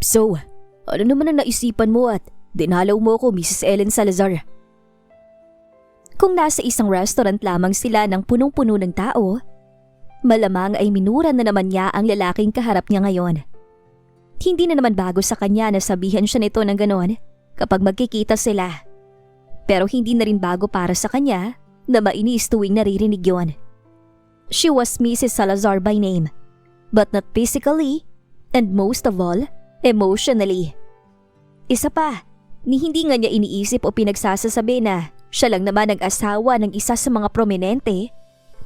So, ano naman ang naisipan mo at dinalaw mo ako, Mrs. Ellen Salazar? Kung nasa isang restaurant lamang sila ng punong-puno ng tao, malamang ay minura na naman niya ang lalaking kaharap niya ngayon. Hindi na naman bago sa kanya na sabihan siya nito ng ganon kapag magkikita sila. Pero hindi na rin bago para sa kanya na mainis tuwing naririnig yon. She was Mrs. Salazar by name, but not physically and most of all, emotionally. Isa pa, ni hindi nga niya iniisip o pinagsasasabi na siya lang naman ang asawa ng isa sa mga prominente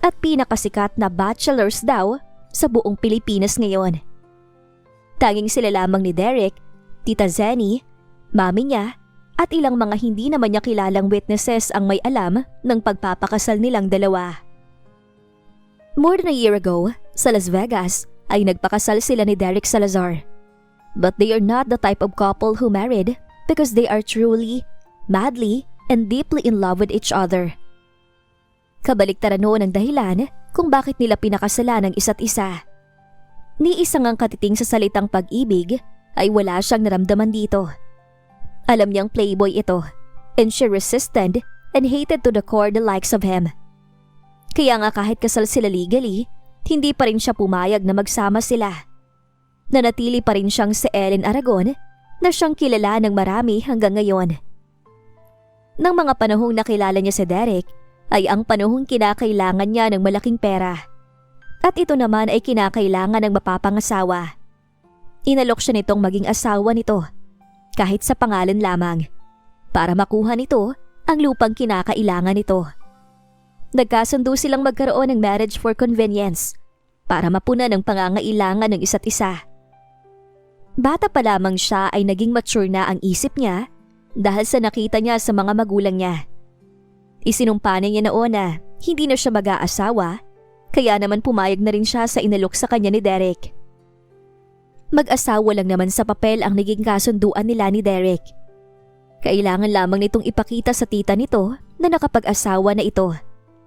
at pinakasikat na bachelors daw sa buong Pilipinas ngayon. Tanging sila lamang ni Derek, Tita Zenny, mami niya at ilang mga hindi naman niya kilalang witnesses ang may alam ng pagpapakasal nilang dalawa. More than a year ago, sa Las Vegas, ay nagpakasal sila ni Derek Salazar. But they are not the type of couple who married because they are truly, madly, and deeply in love with each other. Kabaliktaran noon ang dahilan kung bakit nila pinakasala ng isa't isa. Ni isang ang katiting sa salitang pag-ibig ay wala siyang naramdaman dito. Alam niyang playboy ito and she resisted and hated to the core the likes of him. Kaya nga kahit kasal sila legally, hindi pa rin siya pumayag na magsama sila. Nanatili pa rin siyang si Ellen Aragon na siyang kilala ng marami hanggang ngayon. Nang mga panahong nakilala niya si Derek, ay ang panahong kinakailangan niya ng malaking pera. At ito naman ay kinakailangan ng mapapangasawa. Inalok siya nitong maging asawa nito, kahit sa pangalan lamang, para makuha nito ang lupang kinakailangan nito. Nagkasundo silang magkaroon ng marriage for convenience para mapuna ng pangangailangan ng isa't isa. Bata pa lamang siya ay naging mature na ang isip niya dahil sa nakita niya sa mga magulang niya. Isinumpa niya noon na hindi na siya mag-aasawa kaya naman pumayag na rin siya sa inalok sa kanya ni Derek. Mag-asawa lang naman sa papel ang naging kasunduan nila ni Derek. Kailangan lamang nitong ipakita sa tita nito na nakapag-asawa na ito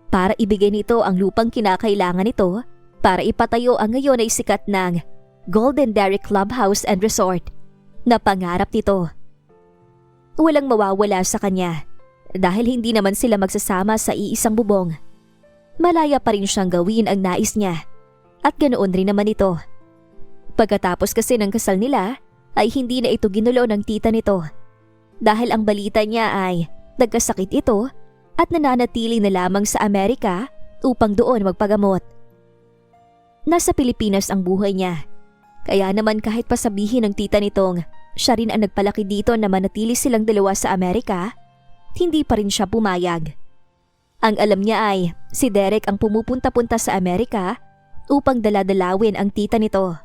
para ibigay nito ang lupang kinakailangan nito para ipatayo ang ngayon ay sikat ng Golden Derrick Clubhouse and Resort na pangarap nito. Walang mawawala sa kanya dahil hindi naman sila magsasama sa iisang bubong. Malaya pa rin siyang gawin ang nais niya at ganoon rin naman ito. Pagkatapos kasi ng kasal nila ay hindi na ito ginulo ng tita nito dahil ang balita niya ay nagkasakit ito at nananatili na lamang sa Amerika upang doon magpagamot. Nasa Pilipinas ang buhay niya. Kaya naman kahit pasabihin ng tita nitong siya rin ang nagpalaki dito na manatili silang dalawa sa Amerika, hindi pa rin siya pumayag. Ang alam niya ay si Derek ang pumupunta-punta sa Amerika upang daladalawin ang tita nito.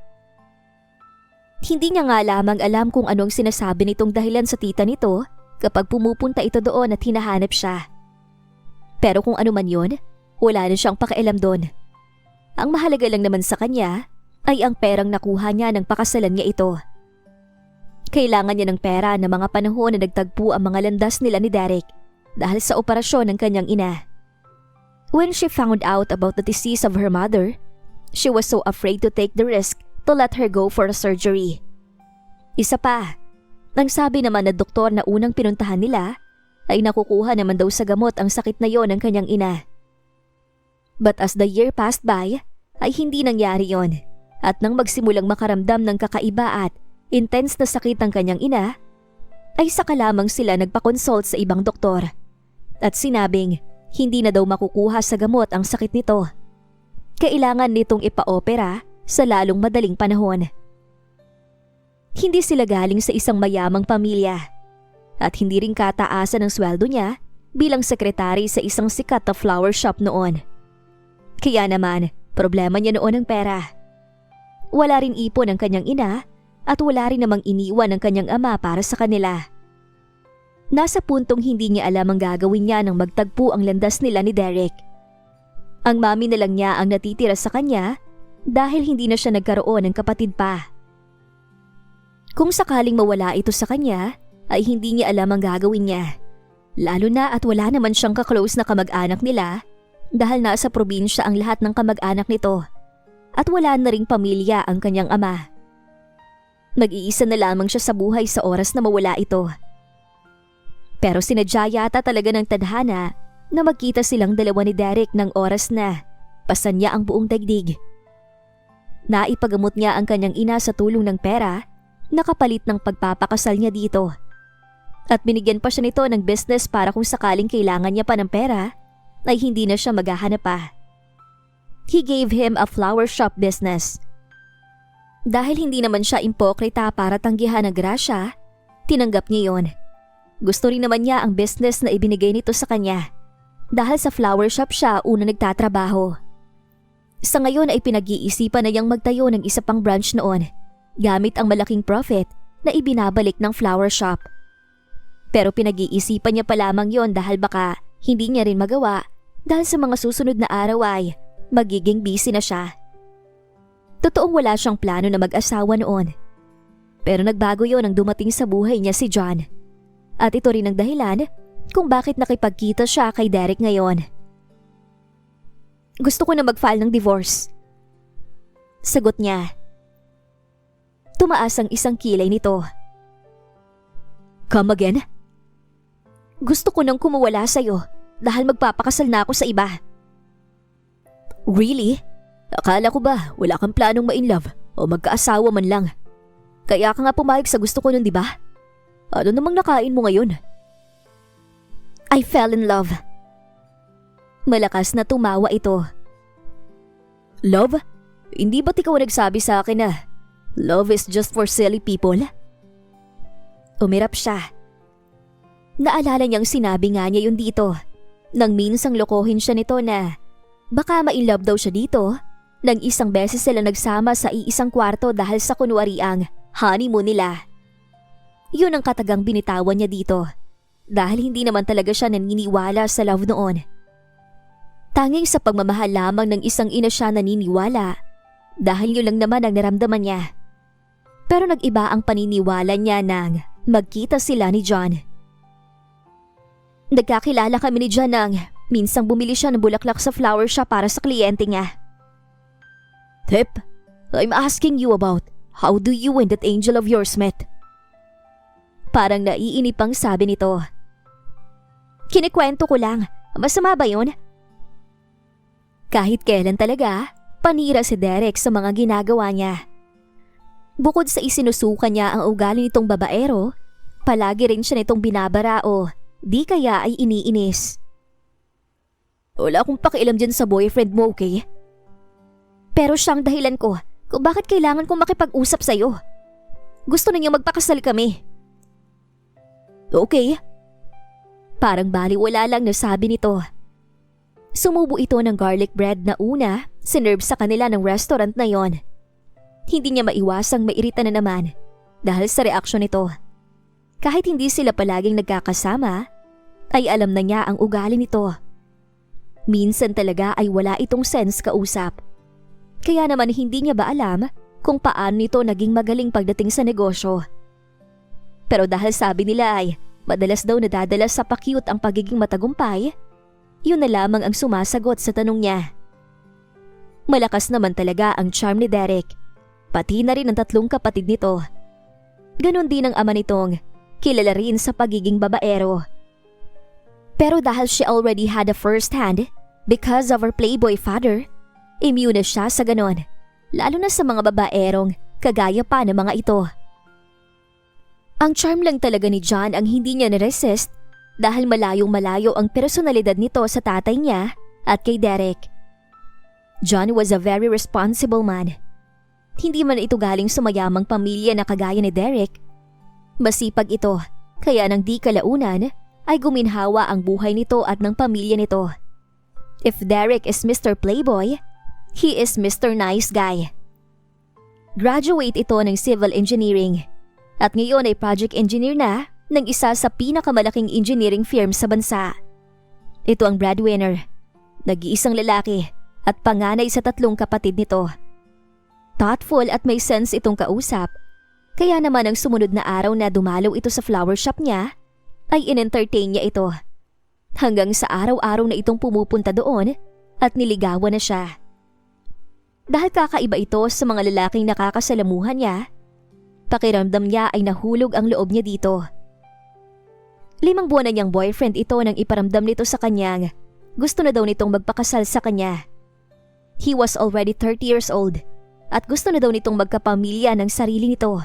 Hindi niya nga lamang alam kung anong sinasabi nitong dahilan sa tita nito kapag pumupunta ito doon at hinahanap siya. Pero kung ano man yun, wala na siyang pakialam doon. Ang mahalaga lang naman sa kanya ay ang perang nakuha niya ng pakasalan niya ito. Kailangan niya ng pera na mga panahon na nagtagpo ang mga landas nila ni Derek dahil sa operasyon ng kanyang ina. When she found out about the disease of her mother, she was so afraid to take the risk to let her go for a surgery. Isa pa, ang sabi naman na doktor na unang pinuntahan nila ay nakukuha naman daw sa gamot ang sakit na yon ng kanyang ina. But as the year passed by, ay hindi nangyari yon. At nang magsimulang makaramdam ng kakaiba at intense na sakit ang kanyang ina, ay saka lamang sila nagpa-consult sa ibang doktor. At sinabing hindi na daw makukuha sa gamot ang sakit nito. Kailangan nitong ipa-opera sa lalong madaling panahon. Hindi sila galing sa isang mayamang pamilya at hindi rin kataasan ang sweldo niya bilang sekretary sa isang sikat na flower shop noon. Kaya naman, problema niya noon ang pera. Wala rin ipon ang kanyang ina at wala rin namang iniwan ng kanyang ama para sa kanila. Nasa puntong hindi niya alam ang gagawin niya nang magtagpo ang landas nila ni Derek. Ang mami na lang niya ang natitira sa kanya dahil hindi na siya nagkaroon ng kapatid pa. Kung sakaling mawala ito sa kanya, ay hindi niya alam ang gagawin niya. Lalo na at wala naman siyang kaklose na kamag-anak nila dahil nasa probinsya ang lahat ng kamag-anak nito at wala na ring pamilya ang kanyang ama. Nag-iisa na lamang siya sa buhay sa oras na mawala ito. Pero sinadya yata talaga ng tadhana na magkita silang dalawa ni Derek ng oras na pasan niya ang buong daigdig. Naipagamot niya ang kanyang ina sa tulong ng pera na kapalit ng pagpapakasal niya dito. At binigyan pa siya nito ng business para kung sakaling kailangan niya pa ng pera, ay hindi na siya maghahanap pa. He gave him a flower shop business. Dahil hindi naman siya impokrita para tanggihan ang grasya, tinanggap niya yon. Gusto rin naman niya ang business na ibinigay nito sa kanya. Dahil sa flower shop siya una nagtatrabaho. Sa ngayon ay pinag-iisipan na niyang magtayo ng isa pang branch noon gamit ang malaking profit na ibinabalik ng flower shop. Pero pinag-iisipan niya pa lamang yon dahil baka hindi niya rin magawa dahil sa mga susunod na araw ay magiging busy na siya. Totoong wala siyang plano na mag-asawa noon. Pero nagbago yon nang dumating sa buhay niya si John. At ito rin ang dahilan kung bakit nakipagkita siya kay Derek ngayon. Gusto ko na mag-file ng divorce. Sagot niya. Tumaas ang isang kilay nito. Come again? Gusto ko nang kumawala sa'yo dahil magpapakasal na ako sa iba. Really? Akala ko ba wala kang planong ma-inlove o magkaasawa man lang? Kaya ka nga pumayag sa gusto ko nun, di ba? Ano namang nakain mo ngayon? I fell in love. Malakas na tumawa ito. Love? Hindi ba't ikaw nagsabi sa akin na love is just for silly people? Umirap siya. Naalala niyang sinabi nga niya yun dito. Nang minsang lokohin siya nito na baka ma-inlove daw siya dito nang isang beses sila nagsama sa iisang kwarto dahil sa kunwariang honeymoon nila. Yun ang katagang binitawan niya dito dahil hindi naman talaga siya naniniwala sa love noon. Tanging sa pagmamahal lamang ng isang ina siya naniniwala dahil yun lang naman ang naramdaman niya. Pero nag-iba ang paniniwala niya nang magkita sila ni John. Nagkakilala kami ni John nang minsang bumili siya ng bulaklak sa flower shop para sa kliyente niya. Tip, I'm asking you about how do you and that angel of yours met? Parang naiinipang sabi nito. Kinikwento ko lang. Masama ba yun? Kahit kailan talaga, panira si Derek sa mga ginagawa niya. Bukod sa isinusuka niya ang ugali nitong babaero, palagi rin siya nitong binabara o di kaya ay iniinis. Wala akong pakialam dyan sa boyfriend mo, okay? Pero siyang dahilan ko kung bakit kailangan kong makipag-usap sa'yo. Gusto na niya magpakasal kami. Okay. Parang baliwala lang na sabi nito. Sumubo ito ng garlic bread na una, sinerve sa kanila ng restaurant na yon. Hindi niya maiwasang mairita na naman dahil sa reaksyon nito. Kahit hindi sila palaging nagkakasama, ay alam na niya ang ugali nito. Minsan talaga ay wala itong sense kausap. Kaya naman hindi niya ba alam kung paano nito naging magaling pagdating sa negosyo. Pero dahil sabi nila ay madalas daw nadadala sa pakyut ang pagiging matagumpay, yun na lamang ang sumasagot sa tanong niya. Malakas naman talaga ang charm ni Derek, pati na rin ang tatlong kapatid nito. Ganon din ang ama nitong, kilala rin sa pagiging babaero. Pero dahil she already had a first hand because of her playboy father, immune siya sa ganon, lalo na sa mga babaerong kagaya pa ng mga ito. Ang charm lang talaga ni John ang hindi niya naresist dahil malayong malayo ang personalidad nito sa tatay niya at kay Derek. John was a very responsible man. Hindi man ito galing sa mayamang pamilya na kagaya ni Derek. Masipag ito, kaya nang di kalaunan ay guminhawa ang buhay nito at ng pamilya nito. If Derek is Mr. Playboy, he is Mr. Nice Guy. Graduate ito ng civil engineering at ngayon ay project engineer na ng isa sa pinakamalaking engineering firm sa bansa. Ito ang breadwinner, nag-iisang lalaki at panganay sa tatlong kapatid nito. Thoughtful at may sense itong kausap, kaya naman ang sumunod na araw na dumalaw ito sa flower shop niya, ay in-entertain niya ito. Hanggang sa araw-araw na itong pumupunta doon at niligawan na siya. Dahil kakaiba ito sa mga lalaking nakakasalamuhan niya, Pakiramdam niya ay nahulog ang loob niya dito. Limang buwan na niyang boyfriend ito nang iparamdam nito sa kanyang gusto na daw nitong magpakasal sa kanya. He was already 30 years old at gusto na daw nitong magkapamilya ng sarili nito.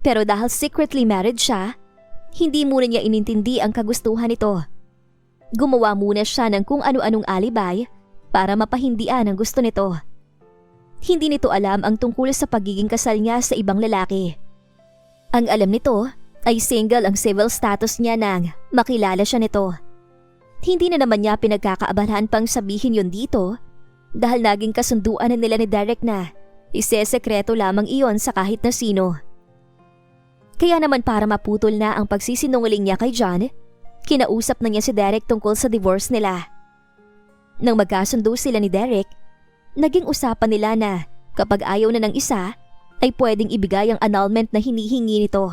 Pero dahil secretly married siya, hindi muna niya inintindi ang kagustuhan nito. Gumawa muna siya ng kung ano-anong alibay para mapahindian ang gusto nito. Hindi nito alam ang tungkol sa pagiging kasal niya sa ibang lalaki. Ang alam nito ay single ang civil status niya nang makilala siya nito. Hindi na naman niya pinagkakaabalahan pang sabihin yon dito dahil naging kasunduan na nila ni Derek na isesekreto lamang iyon sa kahit na sino. Kaya naman para maputol na ang pagsisinungaling niya kay John, kinausap na niya si Derek tungkol sa divorce nila. Nang magkasundo sila ni Derek, naging usapan nila na kapag ayaw na ng isa, ay pwedeng ibigay ang annulment na hinihingi nito.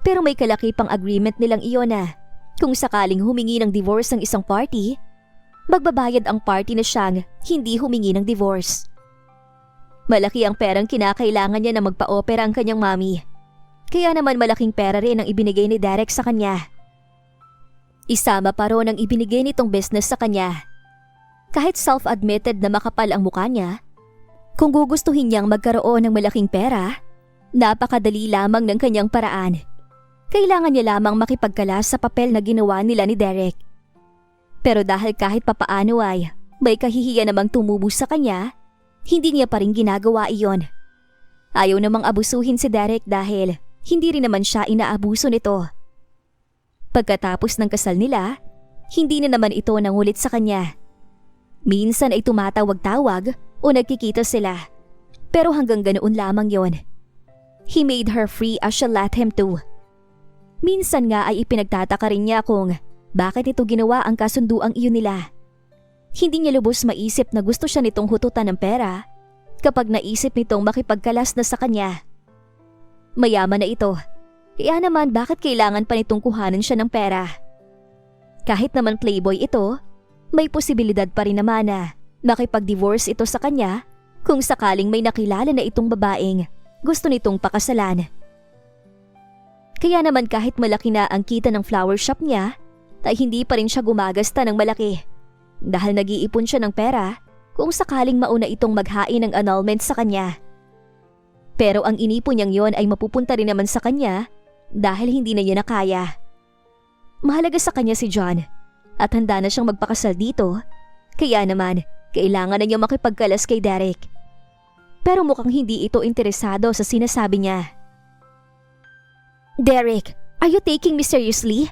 Pero may kalaki pang agreement nilang iyon na kung sakaling humingi ng divorce ng isang party, magbabayad ang party na siyang hindi humingi ng divorce. Malaki ang perang kinakailangan niya na magpa-opera ang kanyang mami. Kaya naman malaking pera rin ang ibinigay ni Derek sa kanya. Isama pa ron ang ibinigay nitong business sa kanya. Kahit self-admitted na makapal ang mukha niya, kung gugustuhin niyang magkaroon ng malaking pera, napakadali lamang ng kanyang paraan. Kailangan niya lamang makipagkalas sa papel na ginawa nila ni Derek. Pero dahil kahit papaano ay may kahihiyan namang tumubo sa kanya, hindi niya pa rin ginagawa iyon. Ayaw namang abusuhin si Derek dahil hindi rin naman siya inaabuso nito. Pagkatapos ng kasal nila, hindi na naman ito nangulit sa kanya. Minsan ay tumatawag-tawag o nagkikita sila. Pero hanggang ganoon lamang yon. He made her free as she let him to. Minsan nga ay ipinagtataka rin niya kung bakit ito ginawa ang kasunduang iyon nila. Hindi niya lubos maisip na gusto siya nitong hututan ng pera kapag naisip nitong makipagkalas na sa kanya. Mayaman na ito, kaya naman bakit kailangan pa nitong kuhanan siya ng pera? Kahit naman playboy ito, may posibilidad pa rin naman na makipag-divorce ito sa kanya kung sakaling may nakilala na itong babaeng gusto nitong pakasalan. Kaya naman kahit malaki na ang kita ng flower shop niya, ay hindi pa rin siya gumagasta ng malaki. Dahil nag-iipon siya ng pera kung sakaling mauna itong maghain ng annulment sa kanya. Pero ang inipon niyang yon ay mapupunta rin naman sa kanya dahil hindi na niya nakaya. Mahalaga sa kanya si John at handa na siyang magpakasal dito. Kaya naman, kailangan na niya makipagkalas kay Derek. Pero mukhang hindi ito interesado sa sinasabi niya. Derek, are you taking me seriously?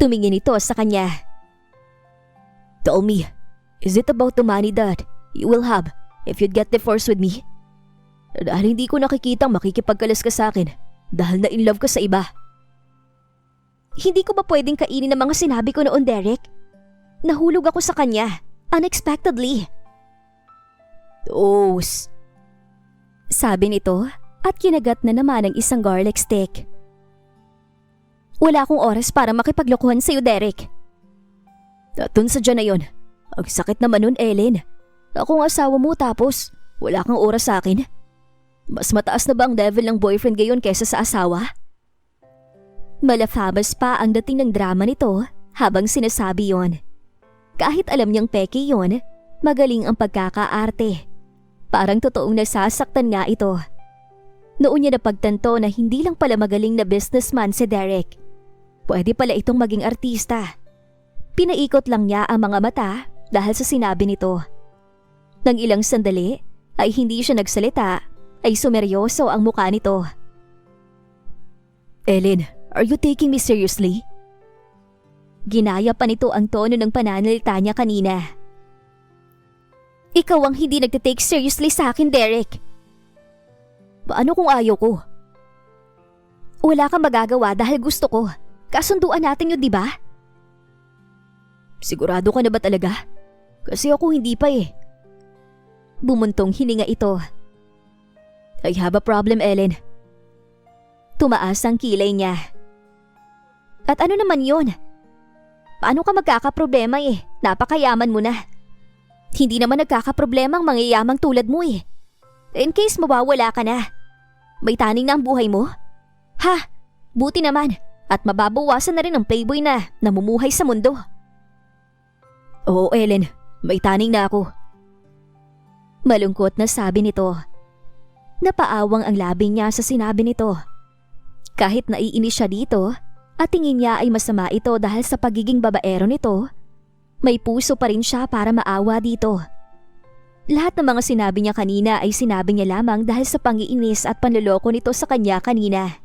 Tumingin ito sa kanya. Tell me, is it about the money that you will have if you'd get divorced with me? Dahil hindi ko nakikitang makikipagkalas ka sa akin dahil na in love ka sa iba. Hindi ko ba pwedeng kainin ang mga sinabi ko noon, Derek? Nahulog ako sa kanya, unexpectedly. Tos. Sabi nito at kinagat na naman ang isang garlic stick. Wala akong oras para makipaglokohan sa'yo, Derek. Tatun sa dyan na yun. Ang sakit naman nun, Ellen. Ako ang asawa mo tapos wala kang oras sa akin. Mas mataas na ba ang level ng boyfriend gayon kesa sa asawa? Malafabas pa ang dating ng drama nito habang sinasabi yon. Kahit alam niyang peke yon, magaling ang pagkakaarte. Parang totoong nasasaktan nga ito. Noon niya napagtanto na hindi lang pala magaling na businessman si Derek. Pwede pala itong maging artista. Pinaikot lang niya ang mga mata dahil sa sinabi nito. Nang ilang sandali ay hindi siya nagsalita ay sumeryoso ang mukha nito. Ellen, are you taking me seriously? Ginaya pa nito ang tono ng pananalita niya kanina. Ikaw ang hindi nagtitake seriously sa akin, Derek. Paano kung ayaw ko? Wala kang magagawa dahil gusto ko. Kasunduan natin yun, di ba? Sigurado ka na ba talaga? Kasi ako hindi pa eh. Bumuntong hininga ito. I have a problem, Ellen. Tumaas ang kilay niya. At ano naman yon? Paano ka magkakaproblema eh? Napakayaman mo na. Hindi naman nagkakaproblema ang mangyayamang tulad mo eh. In case mawawala ka na. May taning na ang buhay mo? Ha? Buti naman. At mababawasan na rin ang playboy na namumuhay sa mundo. Oo, Ellen. May taning na ako. Malungkot na sabi nito. Napaawang ang labi niya sa sinabi nito. Kahit naiinis siya dito at tingin niya ay masama ito dahil sa pagiging babaero nito, may puso pa rin siya para maawa dito. Lahat ng mga sinabi niya kanina ay sinabi niya lamang dahil sa pangiinis at panloloko nito sa kanya kanina.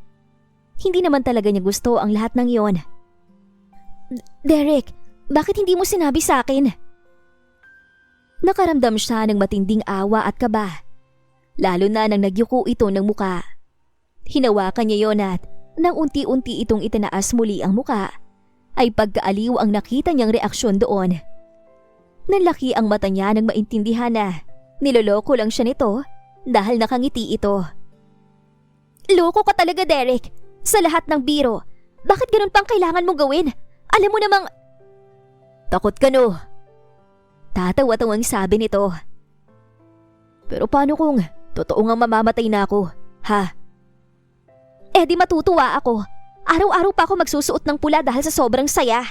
Hindi naman talaga niya gusto ang lahat ng iyon. Derek, bakit hindi mo sinabi sa akin? Nakaramdam siya ng matinding awa at kaba. Lalo na nang nagyuko ito ng muka. Hinawakan niya yon at nang unti-unti itong itinaas muli ang muka, ay pagkaaliw ang nakita niyang reaksyon doon. Nalaki ang mata niya nang maintindihan na niloloko lang siya nito dahil nakangiti ito. Loko ka talaga, Derek. Sa lahat ng biro, bakit ganun pang kailangan mong gawin? Alam mo namang... Takot ka no. Tatawa-tawang sabi nito. Pero paano kung totoo nga mamamatay na ako, ha? Eh di matutuwa ako. Araw-araw pa ako magsusuot ng pula dahil sa sobrang saya.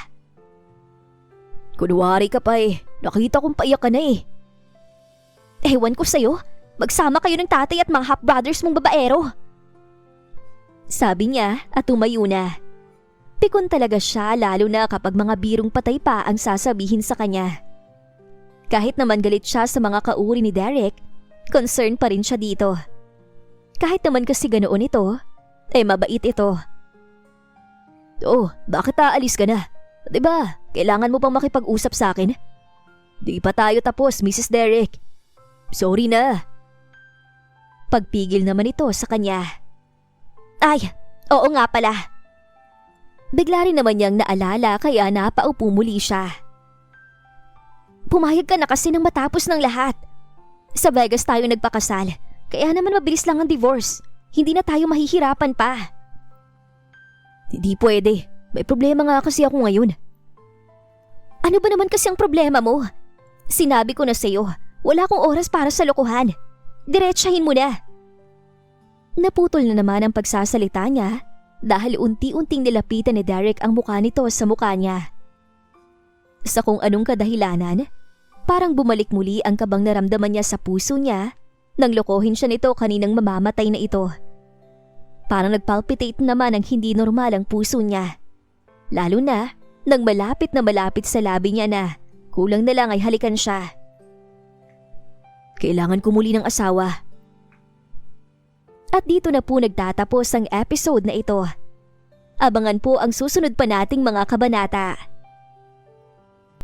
Kunwari ka pa eh. Nakita kong paiyak ka na eh. Ewan ko sa'yo. Magsama kayo ng tatay at mga half-brothers mong babaero. Sabi niya at tumayo na. Pikon talaga siya lalo na kapag mga birong patay pa ang sasabihin sa kanya. Kahit naman galit siya sa mga kauri ni Derek, concern pa rin siya dito. Kahit naman kasi ganoon ito, eh mabait ito. Oh, bakit aalis ka na? ba? Kailangan mo pang makipag-usap sa akin? Di pa tayo tapos, Mrs. Derek. Sorry na. Pagpigil naman ito sa kanya. Ay, oo nga pala. Bigla rin naman niyang naalala kaya napaupo muli siya. Pumayag ka na kasi nang matapos ng lahat. Sa Vegas tayo nagpakasal, kaya naman mabilis lang ang divorce. Hindi na tayo mahihirapan pa. Hindi pwede. May problema nga kasi ako ngayon. Ano ba naman kasi ang problema mo? Sinabi ko na sa'yo, wala akong oras para sa lokohan. Diretsahin mo na. Naputol na naman ang pagsasalita niya dahil unti-unting nilapitan ni Derek ang mukha nito sa mukha niya. Sa kung anong kadahilanan, parang bumalik muli ang kabang naramdaman niya sa puso niya nang lokohin siya nito kaninang mamamatay na ito. Parang nagpalpitate naman ang hindi normal ang puso niya. Lalo na nang malapit na malapit sa labi niya na kulang na lang ay halikan siya. Kailangan ko muli ng asawa. At dito na po nagtatapos ang episode na ito. Abangan po ang susunod pa nating mga kabanata.